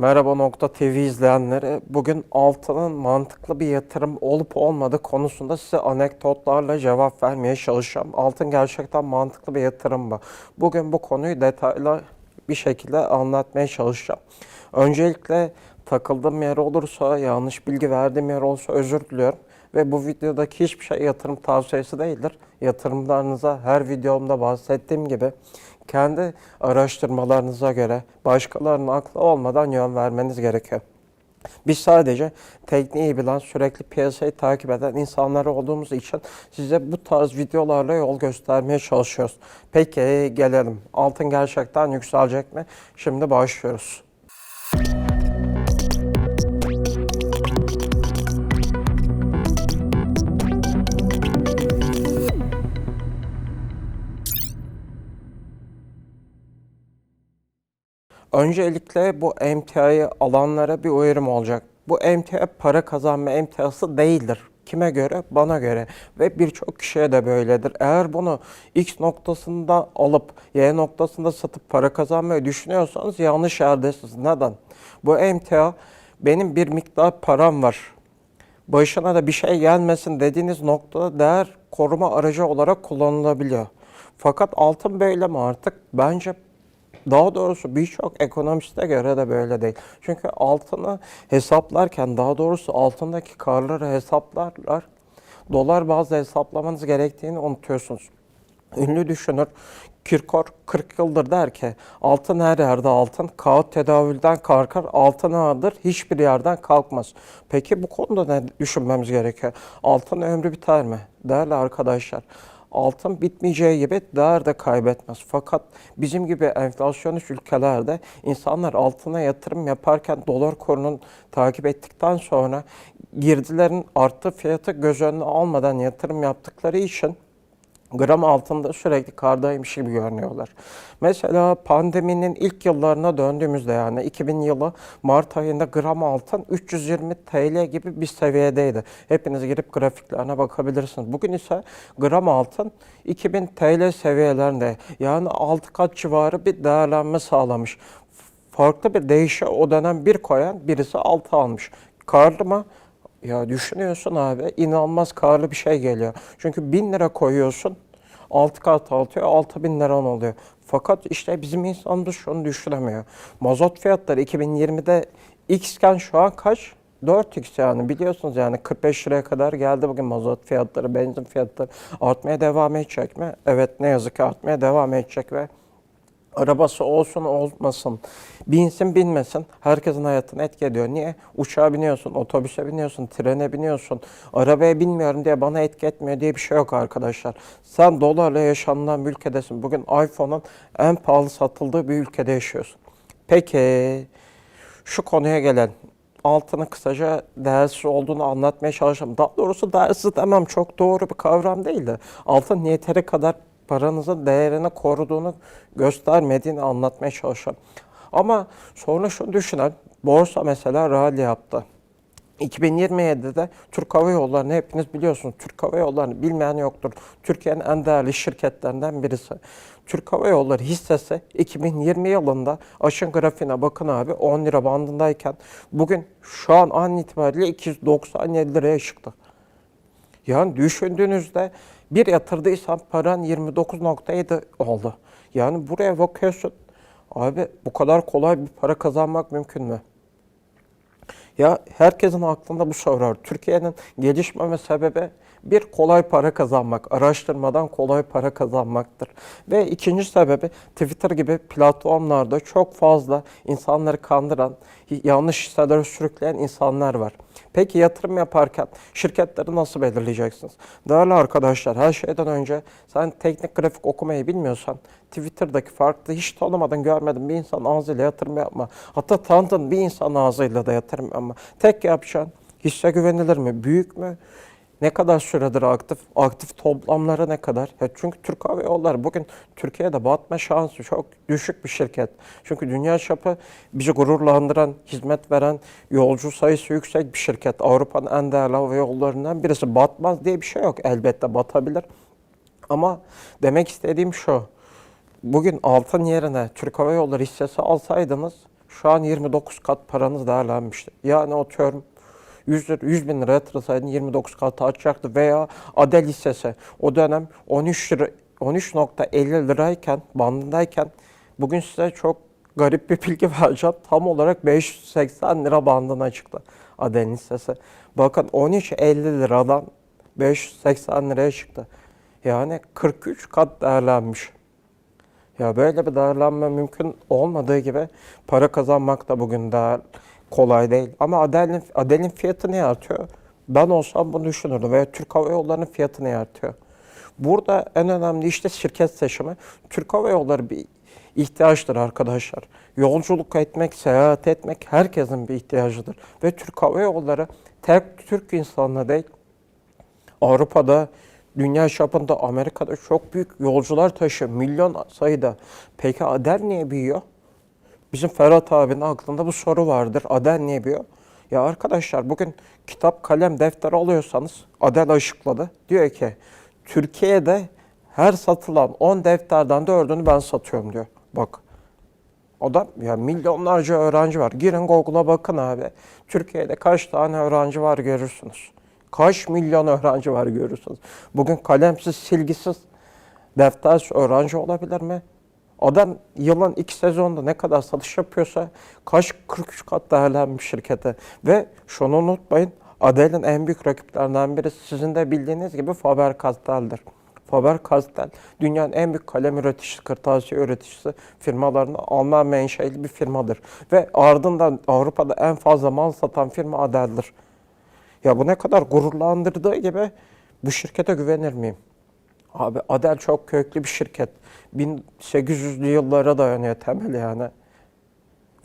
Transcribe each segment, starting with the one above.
Merhaba Nokta TV izleyenleri. Bugün altının mantıklı bir yatırım olup olmadığı konusunda size anekdotlarla cevap vermeye çalışacağım. Altın gerçekten mantıklı bir yatırım mı? Bugün bu konuyu detaylı bir şekilde anlatmaya çalışacağım. Öncelikle takıldığım yer olursa, yanlış bilgi verdiğim yer olursa özür diliyorum. Ve bu videodaki hiçbir şey yatırım tavsiyesi değildir. Yatırımlarınıza her videomda bahsettiğim gibi kendi araştırmalarınıza göre başkalarının aklı olmadan yön vermeniz gerekiyor. Biz sadece tekniği bilen, sürekli piyasayı takip eden insanlar olduğumuz için size bu tarz videolarla yol göstermeye çalışıyoruz. Peki gelelim. Altın gerçekten yükselecek mi? Şimdi başlıyoruz. Öncelikle bu emtiayı alanlara bir uyarım olacak. Bu emtia para kazanma emtiası değildir. Kime göre? Bana göre. Ve birçok kişiye de böyledir. Eğer bunu X noktasında alıp Y noktasında satıp para kazanmayı düşünüyorsanız yanlış yerdesiniz. Neden? Bu emtia benim bir miktar param var. Başına da bir şey gelmesin dediğiniz noktada değer koruma aracı olarak kullanılabiliyor. Fakat altın böyle mi artık? Bence daha doğrusu birçok ekonomiste göre de böyle değil. Çünkü altını hesaplarken daha doğrusu altındaki karları hesaplarlar. Dolar bazlı hesaplamanız gerektiğini unutuyorsunuz. Ünlü düşünür Kirkor 40 yıldır der ki altın her yerde altın, kağıt tedavülden kalkar, altın ağırdır, hiçbir yerden kalkmaz. Peki bu konuda ne düşünmemiz gerekiyor? Altın ömrü biter mi? Değerli arkadaşlar, altın bitmeyeceği gibi değer de kaybetmez. Fakat bizim gibi enflasyonist ülkelerde insanlar altına yatırım yaparken dolar kurunun takip ettikten sonra girdilerin arttı fiyatı göz önüne almadan yatırım yaptıkları için gram altında sürekli kardaymış gibi görünüyorlar. Mesela pandeminin ilk yıllarına döndüğümüzde yani 2000 yılı Mart ayında gram altın 320 TL gibi bir seviyedeydi. Hepiniz girip grafiklerine bakabilirsiniz. Bugün ise gram altın 2000 TL seviyelerinde yani 6 kat civarı bir değerlenme sağlamış. Farklı bir değişe o dönem bir koyan birisi altı almış. Karlı mı? Ya düşünüyorsun abi inanılmaz karlı bir şey geliyor. Çünkü 1000 lira koyuyorsun 6 kat artıyor 6000 liran oluyor. Fakat işte bizim insanımız şunu düşünemiyor. Mazot fiyatları 2020'de X iken şu an kaç? 4x yani biliyorsunuz yani 45 liraya kadar geldi bugün mazot fiyatları, benzin fiyatları artmaya devam edecek mi? Evet ne yazık ki artmaya devam edecek ve Arabası olsun olmasın, binsin binmesin herkesin hayatını etki ediyor. Niye? Uçağa biniyorsun, otobüse biniyorsun, trene biniyorsun. Arabaya binmiyorum diye bana etki etmiyor diye bir şey yok arkadaşlar. Sen dolarla yaşanılan bir ülkedesin. Bugün iPhone'un en pahalı satıldığı bir ülkede yaşıyorsun. Peki şu konuya gelen altını kısaca değersiz olduğunu anlatmaya çalışacağım. Daha doğrusu değersiz demem çok doğru bir kavram değil de altın yeteri kadar paranızın değerini koruduğunu göstermediğini anlatmaya çalışıyorum. Ama sonra şunu düşünelim. Borsa mesela rally yaptı. 2027'de Türk Hava Yolları'nı hepiniz biliyorsunuz. Türk Hava Yolları'nı bilmeyen yoktur. Türkiye'nin en değerli şirketlerinden birisi. Türk Hava Yolları hissesi 2020 yılında aşın grafiğine bakın abi 10 lira bandındayken bugün şu an an itibariyle 297 liraya çıktı. Yani düşündüğünüzde bir yatırdıysan paran 29.7 oldu. Yani buraya bakıyorsun. Abi bu kadar kolay bir para kazanmak mümkün mü? Ya herkesin aklında bu soru var. Türkiye'nin gelişmeme sebebi bir kolay para kazanmak, araştırmadan kolay para kazanmaktır. Ve ikinci sebebi Twitter gibi platformlarda çok fazla insanları kandıran, yanlış hisselere sürükleyen insanlar var. Peki yatırım yaparken şirketleri nasıl belirleyeceksiniz? Değerli arkadaşlar her şeyden önce sen teknik grafik okumayı bilmiyorsan Twitter'daki farklı hiç tanımadın görmedin bir insan ağzıyla yatırım yapma. Hatta tanıdığın bir insan ağzıyla da yatırım yapma. Tek yapacağın hisse güvenilir mi? Büyük mü? Ne kadar süredir aktif? Aktif toplamları ne kadar? Ya çünkü Türk Hava Yolları bugün Türkiye'de batma şansı çok düşük bir şirket. Çünkü dünya çapı bizi gururlandıran, hizmet veren, yolcu sayısı yüksek bir şirket. Avrupa'nın en değerli hava yollarından birisi. Batmaz diye bir şey yok. Elbette batabilir. Ama demek istediğim şu. Bugün altın yerine Türk Hava Yolları hissesi alsaydınız Şu an 29 kat paranız değerlenmişti. Yani atıyorum 100, lira, 100 bin lira yatırsaydın 29 katı açacaktı veya Adel hissesi o dönem 13 lira 13.50 lirayken bandındayken bugün size çok garip bir bilgi vereceğim. Tam olarak 580 lira bandına çıktı Adel hissesi. Bakın 13.50 liradan 580 liraya çıktı. Yani 43 kat değerlenmiş. Ya böyle bir değerlenme mümkün olmadığı gibi para kazanmak da bugün daha kolay değil. Ama Adel'in Adel'in fiyatı niye artıyor? Ben olsam bunu düşünürdüm veya Türk Hava Yolları'nın fiyatı niye artıyor? Burada en önemli işte şirket seçimi. Türk Hava Yolları bir ihtiyaçtır arkadaşlar. Yolculuk etmek, seyahat etmek herkesin bir ihtiyacıdır. Ve Türk Hava Yolları tek Türk insanına değil, Avrupa'da, dünya çapında, Amerika'da çok büyük yolcular taşıyor. Milyon sayıda. Peki Adel niye büyüyor? Bizim Ferhat abinin aklında bu soru vardır. Adel niye büyüyor? Ya arkadaşlar bugün kitap, kalem, defter alıyorsanız Adel açıkladı. Diyor ki Türkiye'de her satılan 10 defterden 4'ünü ben satıyorum diyor. Bak Adam ya milyonlarca öğrenci var. Girin Google'a bakın abi. Türkiye'de kaç tane öğrenci var görürsünüz. Kaç milyon öğrenci var görürsünüz. Bugün kalemsiz, silgisiz, deftersiz öğrenci olabilir mi? Adam yılın iki sezonda ne kadar satış yapıyorsa kaç 43 kat değerlenmiş şirkete. Ve şunu unutmayın Adel'in en büyük rakiplerinden biri sizin de bildiğiniz gibi Faber-Castell'dir. Faber-Castell dünyanın en büyük kalem üreticisi, kırtasiye üreticisi firmalarında Alman menşeli bir firmadır. Ve ardından Avrupa'da en fazla mal satan firma Adel'dir. Ya bu ne kadar gururlandırdığı gibi bu şirkete güvenir miyim? Abi Adel çok köklü bir şirket. 1800'lü yıllara dayanıyor temeli yani.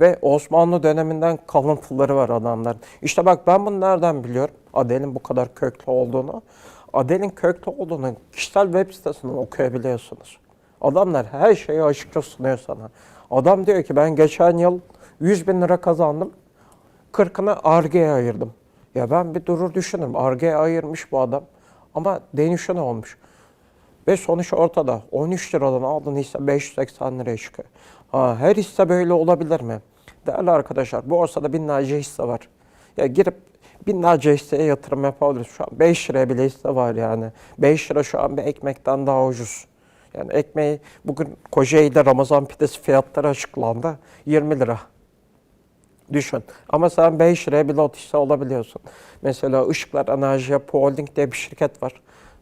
Ve Osmanlı döneminden kalıntıları var adamların. İşte bak ben bunu nereden biliyorum? Adel'in bu kadar köklü olduğunu. Adel'in köklü olduğunu kişisel web sitesinden okuyabiliyorsunuz. Adamlar her şeyi açıkça sunuyor sana. Adam diyor ki ben geçen yıl 100 bin lira kazandım. 40'ını Arge'ye ayırdım. Ya ben bir durur düşünürüm. Arge'ye ayırmış bu adam. Ama denişi ne olmuş? Ve sonuç ortada. 13 liradan aldığın hisse 580 liraya çıkıyor. Ha, her hisse böyle olabilir mi? Değerli arkadaşlar borsada binlerce hisse var. Ya girip binlerce hisseye yatırım yapabiliriz. Şu an 5 liraya bile hisse var yani. 5 lira şu an bir ekmekten daha ucuz. Yani ekmeği bugün Kocaeli'de Ramazan pidesi fiyatları açıklandı. 20 lira. Düşün. Ama sen 5 liraya bir lot hisse olabiliyorsun. Mesela Işıklar Enerji Holding diye bir şirket var.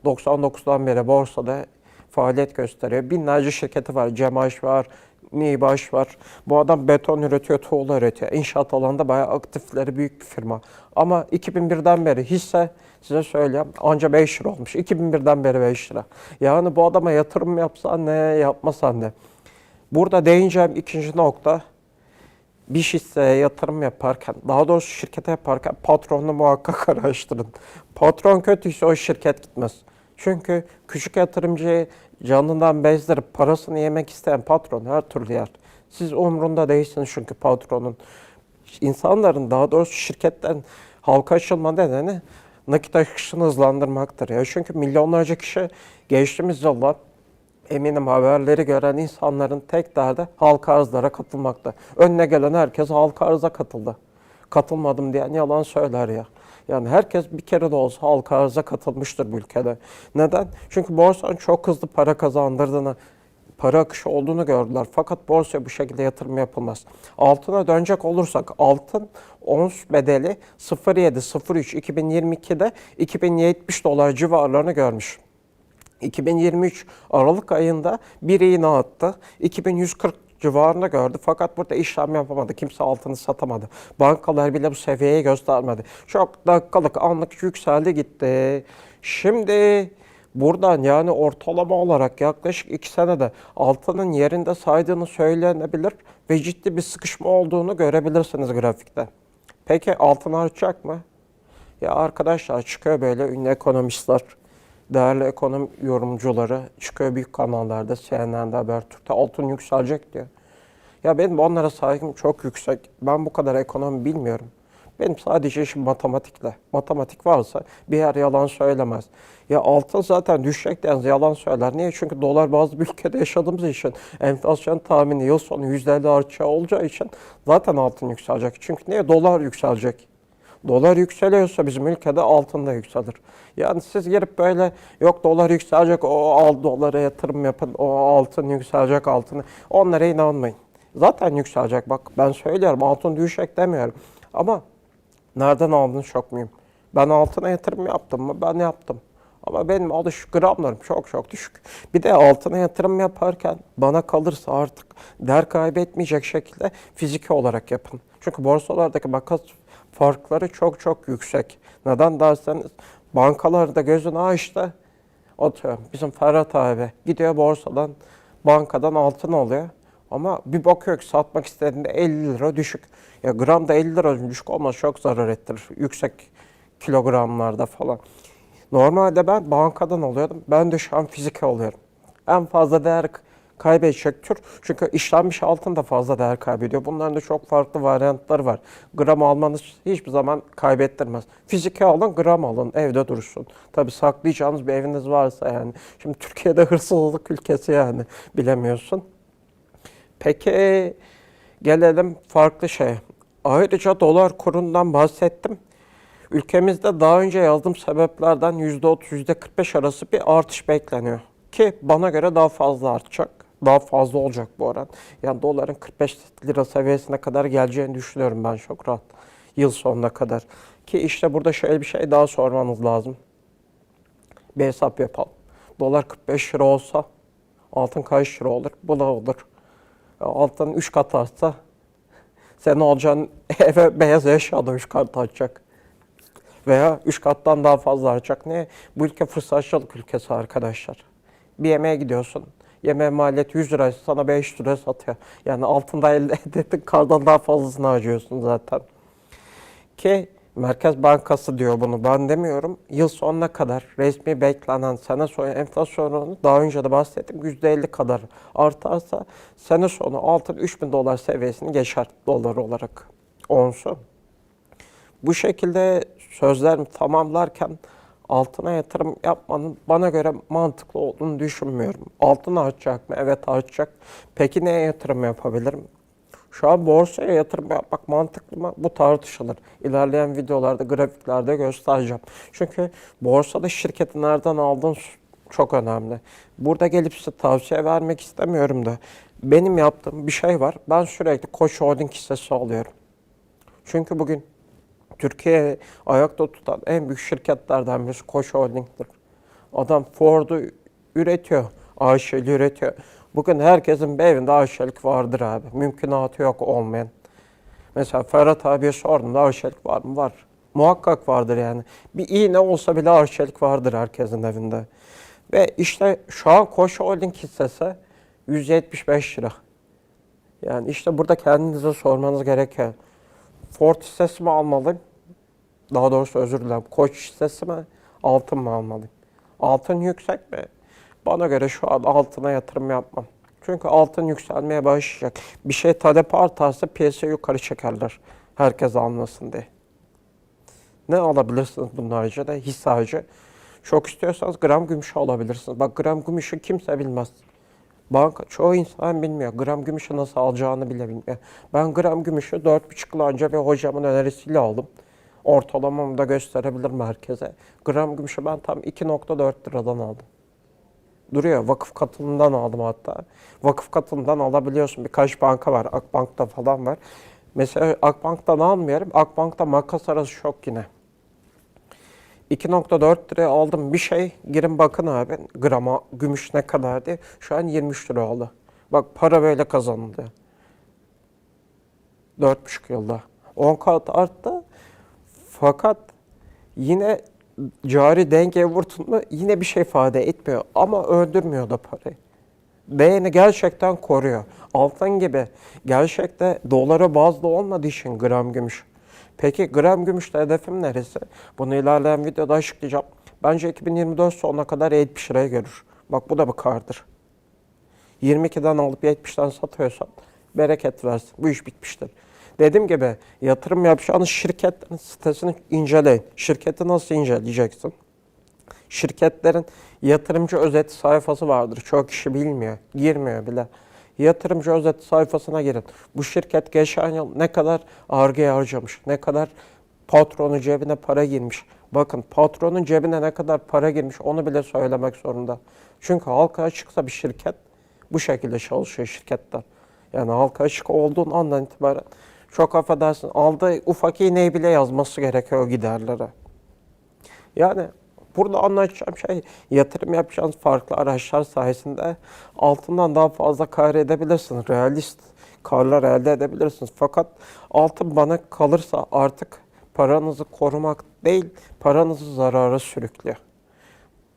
99'dan beri borsada faaliyet gösteriyor. Binlerce şirketi var. Cemaş var, Nibaş var. Bu adam beton üretiyor, tuğla üretiyor. İnşaat alanında bayağı aktifleri büyük bir firma. Ama 2001'den beri hisse size söyleyeyim anca 5 lira olmuş. 2001'den beri 5 lira. Yani bu adama yatırım yapsan ne, yapmasan ne. Burada değineceğim ikinci nokta bir hisseye yatırım yaparken, daha doğrusu şirkete yaparken patronunu muhakkak araştırın. Patron kötüyse o şirket gitmez. Çünkü küçük yatırımcıyı canından bezdirip parasını yemek isteyen patron her türlü yer. Siz umrunda değilsiniz çünkü patronun. İnsanların daha doğrusu şirketten halka açılma nedeni nakit akışını hızlandırmaktır. Ya çünkü milyonlarca kişi geçtiğimiz yıllar eminim haberleri gören insanların tek derdi halka arzlara katılmakta. Önüne gelen herkes halka arıza katıldı. Katılmadım diyen yalan söyler ya. Yani herkes bir kere de olsa halka arıza katılmıştır bu ülkede. Neden? Çünkü borsanın çok hızlı para kazandırdığını, para akışı olduğunu gördüler. Fakat borsaya bu şekilde yatırım yapılmaz. Altına dönecek olursak altın ons bedeli 0.7-0.3 2022'de 2070 dolar civarlarını görmüş. 2023 Aralık ayında bir iğne attı. 2140 civarında gördü. Fakat burada işlem yapamadı. Kimse altını satamadı. Bankalar bile bu seviyeye göstermedi. Çok dakikalık anlık yükseldi gitti. Şimdi buradan yani ortalama olarak yaklaşık 2 senede altının yerinde saydığını söylenebilir ve ciddi bir sıkışma olduğunu görebilirsiniz grafikte. Peki altın artacak mı? Ya arkadaşlar çıkıyor böyle ünlü ekonomistler, değerli ekonomi yorumcuları çıkıyor büyük kanallarda, CNN'de, Habertürk'te altın yükselecek diyor. Ya benim onlara saygım çok yüksek. Ben bu kadar ekonomi bilmiyorum. Benim sadece işim matematikle. Matematik varsa bir yer yalan söylemez. Ya altın zaten düşecek deniz yalan söyler. Niye? Çünkü dolar bazı bir ülkede yaşadığımız için enflasyon tahmini yıl sonu %50 artacağı olacağı için zaten altın yükselecek. Çünkü niye? Dolar yükselecek. Dolar yükseliyorsa bizim ülkede altın da yükselir. Yani siz girip böyle yok dolar yükselecek o al dolara yatırım yapın o altın yükselecek altını onlara inanmayın. Zaten yükselecek bak ben söylüyorum altın düşecek demiyorum. Ama nereden aldın çok mühim. Ben altına yatırım yaptım mı? Ben yaptım. Ama benim alış gramlarım çok çok düşük. Bir de altına yatırım yaparken bana kalırsa artık değer kaybetmeyecek şekilde fiziki olarak yapın. Çünkü borsalardaki makas farkları çok çok yüksek. Neden derseniz bankalarda gözünü açtı. Atıyorum bizim Ferhat abi gidiyor borsadan bankadan altın alıyor. Ama bir bakıyor ki satmak istediğinde 50 lira düşük. Ya gramda 50 lira düşük olmaz çok zarar ettirir. Yüksek kilogramlarda falan. Normalde ben bankadan alıyordum. Ben de şu an fiziki alıyorum. En fazla değer kaybedecek tür. Çünkü işlenmiş altın da fazla değer kaybediyor. Bunların da çok farklı varyantları var. Gram almanız hiçbir zaman kaybettirmez. Fiziki alın, gram alın, evde dursun. Tabii saklayacağınız bir eviniz varsa yani. Şimdi Türkiye'de hırsızlık ülkesi yani bilemiyorsun. Peki gelelim farklı şeye. Ayrıca dolar kurundan bahsettim. Ülkemizde daha önce yazdığım sebeplerden %30, %45 arası bir artış bekleniyor. Ki bana göre daha fazla artacak. Daha fazla olacak bu oran. Yani doların 45 lira seviyesine kadar geleceğini düşünüyorum ben çok rahat. Yıl sonuna kadar. Ki işte burada şöyle bir şey daha sormanız lazım. Bir hesap yapalım. Dolar 45 lira olsa altın kaç lira olur? Bu da olur. Altın 3 kat artsa sen alacağın eve beyaz eşya da 3 kat artacak. Veya 3 kattan daha fazla artacak. Niye? Bu ülke fırsatçılık ülkesi arkadaşlar. Bir yemeğe gidiyorsun. Yemeğe maliyeti 100 liraysa sana 5 lira satıyor. Yani altında elde ettiğin kardan daha fazlasını harcıyorsun zaten. Ki Merkez Bankası diyor bunu ben demiyorum. Yıl sonuna kadar resmi beklenen sene sonu enflasyonunu daha önce de bahsettim %50 kadar artarsa sene sonu altın 3000 dolar seviyesini geçer dolar olarak onsu. Bu şekilde sözlerimi tamamlarken altına yatırım yapmanın bana göre mantıklı olduğunu düşünmüyorum. Altın artacak mı? Evet artacak. Peki neye yatırım yapabilirim? Şu an borsaya yatırım yapmak mantıklı mı? Bu tartışılır. İlerleyen videolarda, grafiklerde göstereceğim. Çünkü borsada şirketi nereden aldığın çok önemli. Burada gelip size tavsiye vermek istemiyorum da benim yaptığım bir şey var. Ben sürekli Koç Holding hissesi alıyorum. Çünkü bugün Türkiye ayakta tutan en büyük şirketlerden birisi Koç Holding'dir. Adam Ford'u üretiyor, AŞ'li üretiyor. Bugün herkesin bir evinde AŞ'lik vardır abi. Mümkünatı yok olmayan. Mesela Ferhat abiye sordum da AŞ'lik var mı? Var. Muhakkak vardır yani. Bir iğne olsa bile AŞ'lik vardır herkesin evinde. Ve işte şu an Koç Holding hissesi 175 lira. Yani işte burada kendinize sormanız gerekiyor. Ford hissesi mi almalıyım? Daha doğrusu özür dilerim. Koç hissesi? Altın mı almalıyım? Altın yüksek mi? Bana göre şu an altına yatırım yapmam. Çünkü altın yükselmeye başlayacak. Bir şey talep artarsa piyasayı yukarı çekerler. Herkes anlasın diye. Ne alabilirsiniz bunun haricinde? Hisse. Çok istiyorsanız gram gümüş alabilirsiniz. Bak gram gümüşü kimse bilmez. Banka çoğu insan bilmiyor. Gram gümüşü nasıl alacağını bile bilmiyor. Ben gram gümüşü 4,5 yıl önce bir hocamın önerisiyle aldım. Ortalamamı da gösterebilirim herkese. Gram gümüşü ben tam 2.4 liradan aldım. Duruyor. Vakıf katılımından aldım hatta. Vakıf katılımından alabiliyorsun. Birkaç banka var. Akbank'ta falan var. Mesela Akbank'tan almıyorum. Akbank'ta makas arası şok yine. 2.4 liraya aldım bir şey. Girin bakın abi grama gümüş ne kadar diye. Şu an 23 lira oldu. Bak para böyle kazanıldı. 4,5 yılda. 10 kat arttı. Fakat yine cari denge vurtun mu yine bir şey ifade etmiyor. Ama öldürmüyor da parayı. Değerini gerçekten koruyor. Altın gibi gerçekten dolara bazlı olmadığı için gram gümüş. Peki gram gümüşte hedefim neresi? Bunu ilerleyen videoda açıklayacağım. Bence 2024 sonuna kadar 70 liraya görür. Bak bu da bir kardır. 22'den alıp 70'ten satıyorsan bereket versin. Bu iş bitmiştir. Dediğim gibi yatırım yapacağınız şirketlerin sitesini inceleyin. Şirketi nasıl inceleyeceksin? Şirketlerin yatırımcı özet sayfası vardır. Çok kişi bilmiyor, girmiyor bile. Yatırımcı özet sayfasına girin. Bu şirket geçen yıl ne kadar arge harcamış, ne kadar patronun cebine para girmiş. Bakın patronun cebine ne kadar para girmiş onu bile söylemek zorunda. Çünkü halka açıksa bir şirket bu şekilde çalışıyor şirketler. Yani halka açık olduğun andan itibaren çok affedersin aldığı ufak iğneyi bile yazması gerekiyor giderlere. Yani burada anlatacağım şey yatırım yapacağınız farklı araçlar sayesinde altından daha fazla kar edebilirsiniz. Realist karlar elde edebilirsiniz. Fakat altın bana kalırsa artık paranızı korumak değil, paranızı zarara sürüklüyor.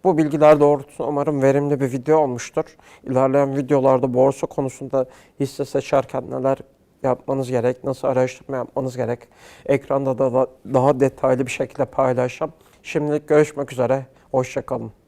Bu bilgiler doğrultusunda umarım verimli bir video olmuştur. İlerleyen videolarda borsa konusunda hisse seçerken neler yapmanız gerek, nasıl araştırma yapmanız gerek. Ekranda da da- daha detaylı bir şekilde paylaşacağım. Şimdilik görüşmek üzere, hoşçakalın.